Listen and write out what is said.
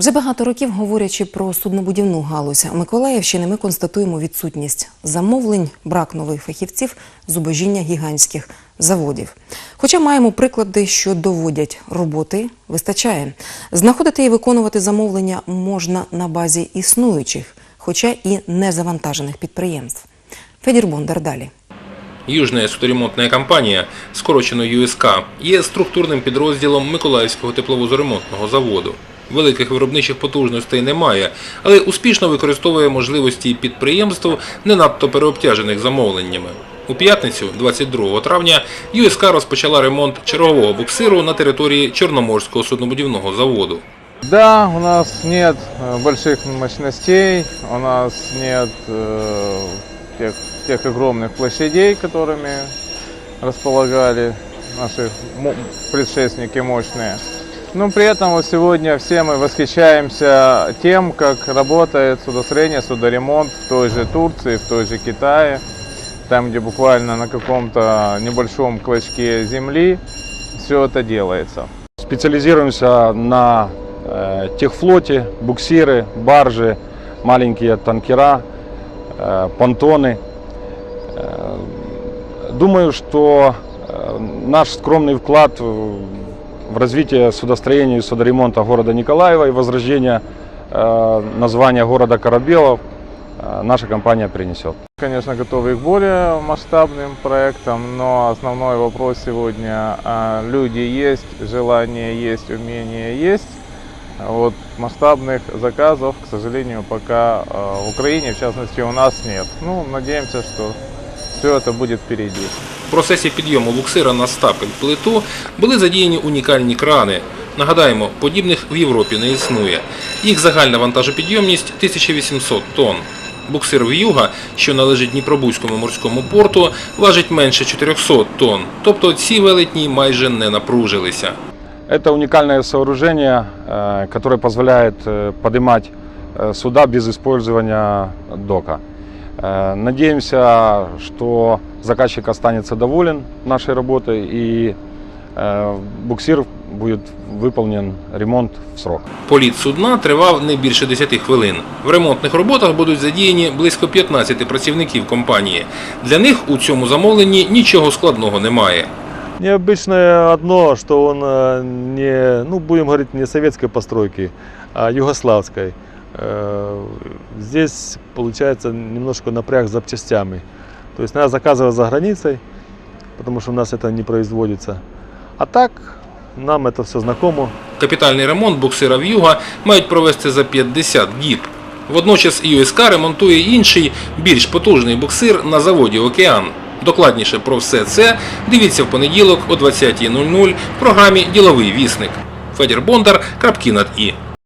Вже багато років, говорячи про суднобудівну галузь Миколаївщини, ми констатуємо відсутність замовлень, брак нових фахівців, зубожіння гігантських заводів. Хоча маємо приклади, що доводять роботи, вистачає. Знаходити і виконувати замовлення можна на базі існуючих, хоча і незавантажених підприємств. Федір Бондар далі. Южна судоремонтна компанія, скорочено ЮСК, є структурним підрозділом Миколаївського тепловозоремонтного заводу Великих виробничих потужностей немає, але успішно використовує можливості підприємств, не надто переобтяжених замовленнями. У п'ятницю, 22 травня, ЮСК розпочала ремонт чергового буксиру на території Чорноморського суднобудівного заводу. Да, у нас нет э, больших мощностей, у нас нет э, тех, тех огромных площадей, которыми располагали наши мо- предшественники мощные. Но при этом вот сегодня все мы восхищаемся тем, как работает судостроение, судоремонт в той же Турции, в той же Китае, там, где буквально на каком-то небольшом клочке земли все это делается. Специализируемся на э, техфлоте, буксиры, баржи, маленькие танкера, э, понтоны. Э, думаю, что э, наш скромный вклад в развитие судостроения и судоремонта города Николаева и возрождения э, названия города Корабелов э, наша компания принесет. Конечно, готовы к более масштабным проектам, но основной вопрос сегодня а, люди есть, желание есть, умение есть. Вот масштабных заказов, к сожалению, пока в Украине, в частности, у нас нет. Ну, надеемся, что все это будет впереди. В процесі підйому буксира на стапель плиту були задіяні унікальні крани. Нагадаємо, подібних в Європі не існує. Їх загальна вантажопідйомність 1800 тонн. Буксир «В'юга», що належить Дніпробузькому морському порту, важить менше 400 тонн. Тобто ці велетні майже не напружилися. Это уникальное сооружение, э, которое позволяет э, поднимать э, суда без использования дока. Э, Надеемся, что заказчик останется доволен нашей работой и э, буксир будет выполнен ремонт в срок. Політ судна тривав не більше 10 хвилин. В ремонтних роботах будуть задіяні близько 15 працівників компанії. Для них у цьому замовленні нічого складного немає. Необычное одно, что он э, не, ну будем говорить, не советской постройки, а югославской. Э, Здесь получается немножко напряг с запчастями. То есть надо заказывать за границей, потому что у нас это не производится. А так нам это все знакомо. Капітальний ремонт буксира «В'юга» мають провести за 50 діб. Водночас ЮСК ремонтує інший, більш потужний буксир на заводі «Океан». Докладніше про все це дивіться в понеділок о 20.00 в програмі «Діловий вісник». Федір Бондар, крапки над «і».